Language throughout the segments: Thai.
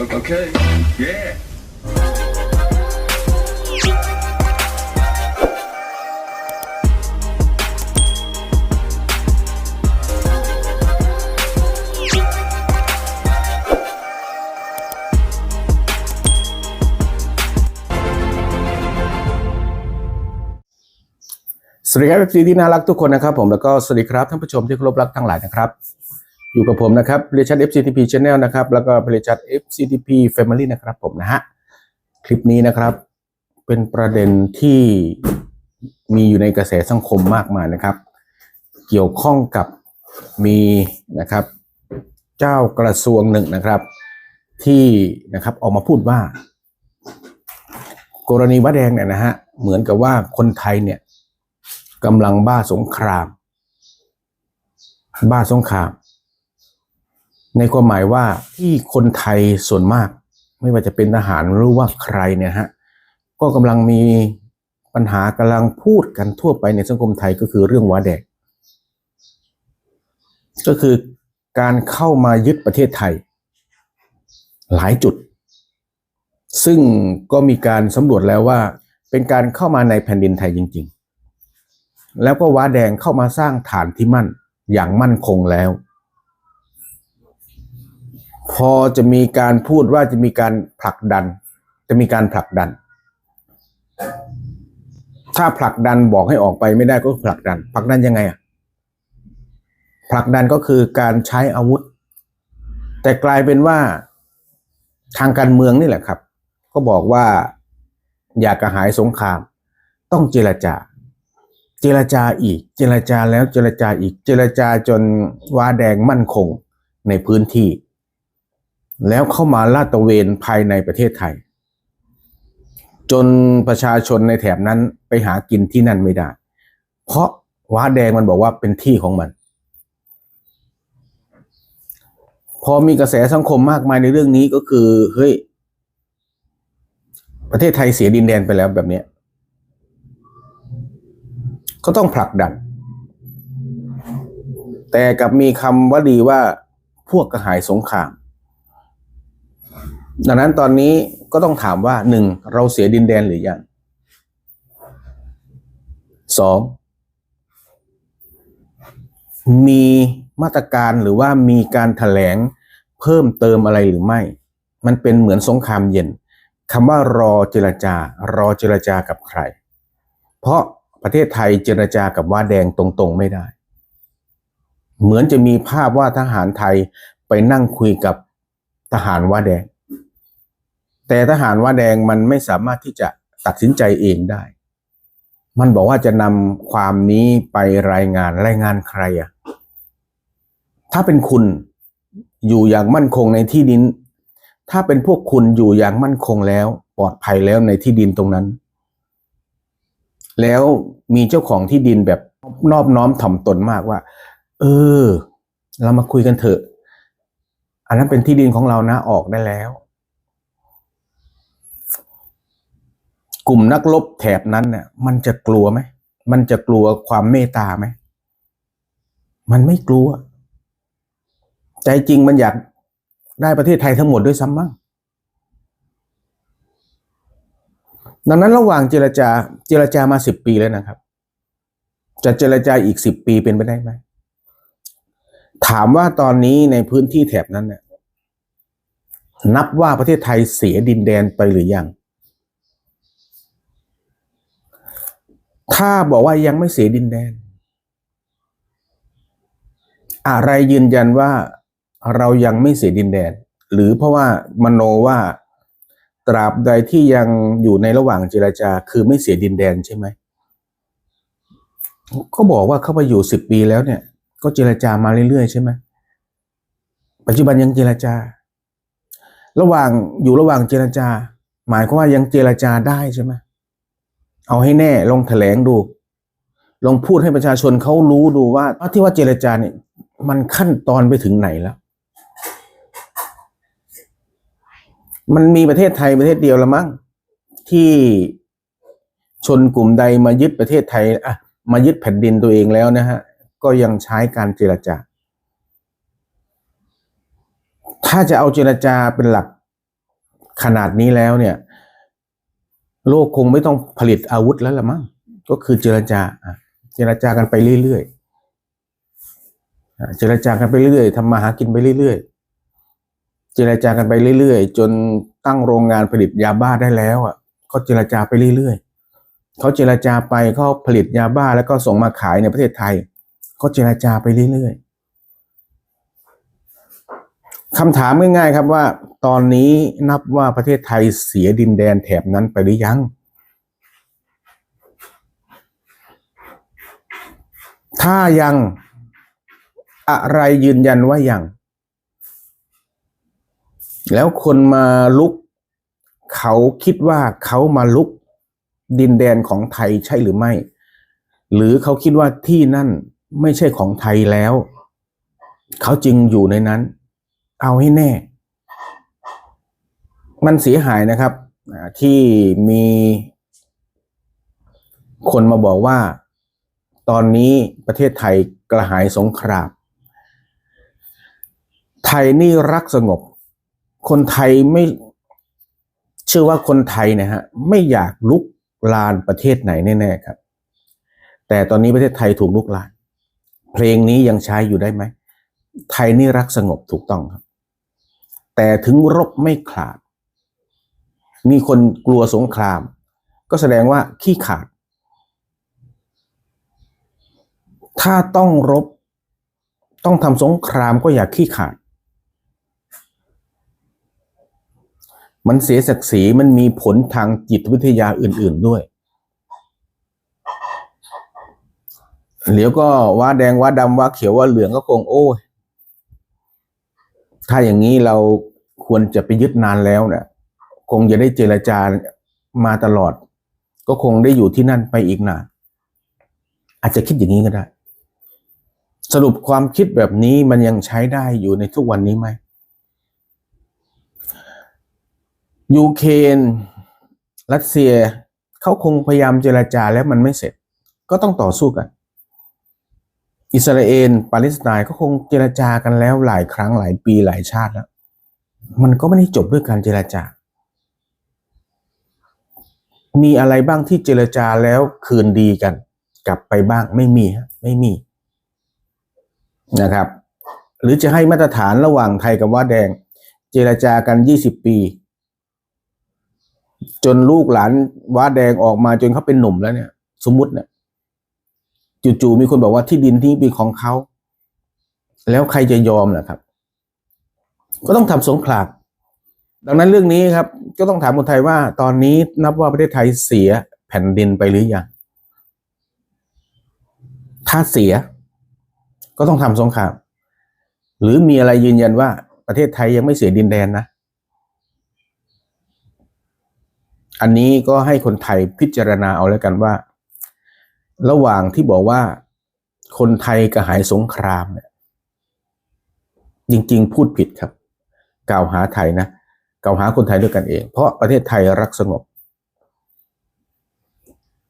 Okay. Yeah. สวัสดีครับเอฟซีที่น่ารักทุกคนนะครับผมแล้วก็สวัสดีครับท่านผู้ชมที่เคารพรักทั้งหลายนะครับ อยู่กับผมนะครับผลิตชัด FCTP Channel นะครับ แล้วก็ผลิตชัด FCTP Family นะครับผมนะฮะ คลิปนี้นะครับ เป็นประเด็นที่มีอยู่ในกระแสสังคมมากมายนะครับ เกี่ยวข้องกับมีนะครับ เจ้ากระทรวงหนึ่งนะครับ ที่นะครับออกมาพูดว่า กรณีวัดแดงเนี่ยนะฮะ เหมือนกับว่าคนไทยเนี่ยกำลังบ้าสงคราม บ้าสงคราม ในความหมายว่าที่คนไทยส่วนมาก ไม่ว่าจะเป็นทหารหรือว่าใครเนี่ยฮะก็กำลังมีปัญหากำลังพูดกันทั่วไปในสังคมไทยก็คือเรื่องว้าแดงก็คือการเข้ามายึดประเทศไทย หลายจุด ซึ่งก็มีการสำรวจแล้วว่า เป็นการเข้ามาในแผ่นดินไทยจริง ๆ แล้วก็ว้าแดงเข้ามาสร้างฐานที่มั่นอย่างมั่นคงแล้ว พอจะมีการพูดว่าจะมีการผลักดัน จะมีการผลักดัน ถ้าผลักดันบอกให้ออกไปไม่ได้ก็ผลักดันผลักดันยังไงอะผลักดันก็คือการใช้อาวุธ แต่กลายเป็นว่าทางการเมืองนี่แหละครับ ก็บอกว่าอยากกระหายสงคราม ต้องเจรจา เจรจาอีก เจรจาแล้วเจรจาอีก เจรจาจนว้าแดงมั่นคงในพื้นที่ แล้วเข้ามาลาดตระเวนภายในประเทศไทย จนประชาชนในแถบนั้นไปหากินที่นั่นไม่ได้ เพราะว้าแดงมันบอกว่าเป็นที่ของมัน พอมีกระแสสังคมมากมายในเรื่องนี้ก็คือเฮ้ยประเทศไทยเสียดินแดนไปแล้วแบบนี้ยก็ต้องผลักดัน แต่กับมีคำว่าดีว่าพวกกระหายสงคราม ดังนั้นตอนนี้ก็ต้องถามว่าหนึ่งเราเสียดินแดนหรือยังสองมีมาตรการหรือว่ามีการถแถลงเพิ่มเติมอะไรหรือไม่ มันเป็นเหมือนสงครามเย็นคำว่ารอเจรจา รอเจรจากับใคร เพราะประเทศไทยเจรจากับว่าแดงตรงๆไม่ได้ เหมือนจะมีภาพว่าทหารไทยไปนั่งคุยกับทหารว่าแดง แต่ทหารว่าแดงมันไม่สามารถที่จะตัดสินใจเองได้ มันบอกว่าจะนำความนี้ไปรายงานรายงานใครอะถ้าเป็นคุณอยู่อย่างมั่นคงในที่ดิน ถ้าเป็นพวกคุณอยู่อย่างมั่นคงแล้ว ปลอดภัยแล้วในที่ดินตรงนั้น แล้วมีเจ้าของที่ดินแบบนอบน้อมถ่อมตนมากว่า เออ เรามาคุยกันเถอะ อันนั้นเป็นที่ดินของเรานะออกได้แล้ว กลุ่มนักรบแถบนั้นเนี่ย มันจะกลัวไหม มันจะกลัวความเมตตาไหม มันไม่กลัว ใจจริงมันอยากได้ประเทศไทยทั้งหมดด้วยซ้ำมั้งดังนั้นระหว่างเจรจา เจรจามาสิบปีแล้วนะครับ จะเจรจาอีกสิบปีเป็นไปได้ไหม ถามว่าตอนนี้ในพื้นที่แถบนั้นเนี่ยนับว่าประเทศไทยเสียดินแดนไปหรือยัง ถ้าบอกว่ายังไม่เสียดินแดน อะไรยืนยันว่าเรายังไม่เสียดินแดน หรือเพราะว่ามโนว่าตราบใดที่ยังอยู่ในระหว่างเจรจา คือไม่เสียดินแดนใช่ไหมก็บอกว่าเข้าไปอยู่สิบปีแล้วเนี่ย ก็เจรจามาเรื่อยๆใช่ไหมปัจจุบันยังเจรจา ระหว่างอยู่ระหว่างเจรจา หมายความว่ายังเจรจาได้ใช่ไหม เอาให้แน่ลองแถลงดู ลองพูดให้ประชาชนเขารู้ดูว่าที่ว่าเจรจาเนี่ยมันขั้นตอนไปถึงไหนแล้ว มันมีประเทศไทยประเทศเดียวละมั้งที่ชนกลุ่มใดมายึดประเทศไทยอะมายึดแผ่นดินตัวเองแล้วนะฮะ ก็ยังใช้การเจรจา ถ้าจะเอาเจรจาเป็นหลักขนาดนี้แล้วเนี่ย โลกคงไม่ต้องผลิตอาวุธแล้วละมั้งก็คือเจรจาอะเจรจากันไปเรื่อยๆเจรจากันไปเรื่อยๆทำมาหากินไปเรื่อยๆเจรจากันไปเรื่อยๆ จนตั้งโรงงานผลิตยาบ้าได้แล้วอะก็เจรจาไปเรื่อยๆเขาเจรจาไปเขาผลิตยาบ้าแล้วก็ส่งมาขายในประเทศไทยก็เจรจาไปเรื่อยๆคำถามง่ายๆครับว่า ตอนนี้นับว่าประเทศไทยเสียดินแดนแถบนั้นไปหรือยัง ถ้ายังอะไรยืนยันว่ายังแล้วคนมาลุก เขาคิดว่าเขามาลุกดินแดนของไทยใช่หรือไม่ หรือเขาคิดว่าที่นั่นไม่ใช่ของไทยแล้ว เขาจึงอยู่ในนั้น เอาให้แน่ มันเสียหายนะครับที่มีคนมาบอกว่า ตอนนี้ประเทศไทยกระหายสงคราม ไทยนี่รักสงบ คนไทยไม่เชื่อว่าคนไทยนะฮะไม่อยากลุกลานประเทศไหนแน่ๆครับ แต่ตอนนี้ประเทศไทยถูกลุกลาน เพลงนี้ยังใช้อยู่ได้ไหม ไทยนี่รักสงบถูกต้องครับ แต่ถึงรบไม่ขาด มีคนกลัวสงคราม ก็แสดงว่าขี้ขาด ถ้าต้องรบ ต้องทำสงครามก็อย่าขี้ขาด มันเสียศักดิ์ศรีมันมีผลทางจิตวิทยาอื่น ๆด้วยเดี๋ยวก็ว่าแดงว่าดำว่าเขียวว่าเหลืองก็คงโอ้ยถ้าอย่างนี้เราควรจะไปยึดนานแล้วเนี่ย คงจะได้เจรจามาตลอด ก็คงได้อยู่ที่นั่นไปอีกนานอาจจะคิดอย่างนี้ก็ได้ สรุปความคิดแบบนี้มันยังใช้ได้อยู่ในทุกวันนี้ไหมยูเครนรัสเซียเขาคงพยายามเจรจาแล้วมันไม่เสร็จ ก็ต้องต่อสู้กัน อิสราเอลปาเลสไตน์ก็คงเจรจากันแล้วหลายครั้งหลายปีหลายชาติแล้ว มันก็ไม่ได้จบด้วยการเจรจา มีอะไรบ้างที่เจรจาแล้วคืนดีกัน กลับไปบ้างไม่มีไม่มีนะครับ หรือจะให้มาตรฐานระหว่างไทยกับว่าแดง เจรจากันยี่สิบปี จนลูกหลานว้าแดงออกมาจนเขาเป็นหนุ่มแล้วเนี่ย สมมุติเนี่ยจู่ๆมีคนบอกว่าที่ดินที่เป็นของเขา แล้วใครจะยอมล่ะครับ ก็ต้องทำสงคราม ดังนั้นเรื่องนี้ครับก็ต้องถามคนไทยว่า ตอนนี้นับว่าประเทศไทยเสียแผ่นดินไปหรือยัง ถ้าเสีย ก็ต้องทำสงคราม หรือมีอะไรยืนยันว่า ประเทศไทยยังไม่เสียดินแดนนะ อันนี้ก็ให้คนไทยพิจารณาเอาแล้วกันว่า ระหว่างที่บอกว่า คนไทยกระหายสงครามเนี่ยจริง ๆ พูดผิดครับ กล่าวหาไทยนะ กล่าวหาคนไทยด้วยกันเอง เพราะประเทศไทยรักสงบ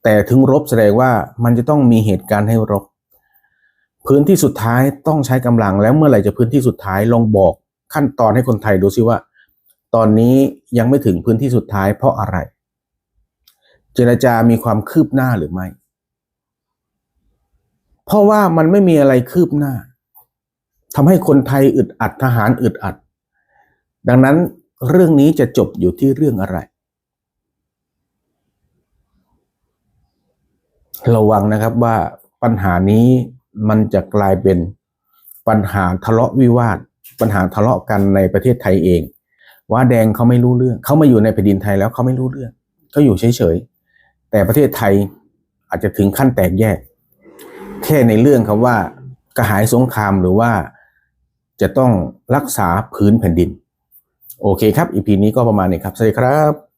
แต่ถึงรบแสดงว่ามันจะต้องมีเหตุการณ์ให้รบ พื้นที่สุดท้ายต้องใช้กำลังแล้วเมื่อไหร่จะพื้นที่สุดท้ายลองบอกขั้นตอนให้คนไทยดูซิว่า ตอนนี้ยังไม่ถึงพื้นที่สุดท้ายเพราะอะไร เจรจามีความคืบหน้าหรือไม่ เพราะว่ามันไม่มีอะไรคืบหน้าทำให้คนไทยอึดอัดทหารอึดอัด ดังนั้น เรื่องนี้จะจบอยู่ที่เรื่องอะไร ระวังนะครับว่าปัญหานี้มันจะกลายเป็นปัญหาทะเลาะวิวาท ปัญหาทะเลาะกันในประเทศไทยเอง ว่าแดงเขาไม่รู้เรื่อง เขามาอยู่ในแผ่นดินไทยแล้วเขาไม่รู้เรื่องเขาอยู่เฉยๆ แต่ประเทศไทยอาจจะถึงขั้นแตกแยก แค่ในเรื่องคำว่ากระหายสงครามหรือว่าจะต้องรักษาพื้นแผ่นดิน โอเคครับอีพีนี้ก็ประมาณนี้ครับ สวัสดีครับ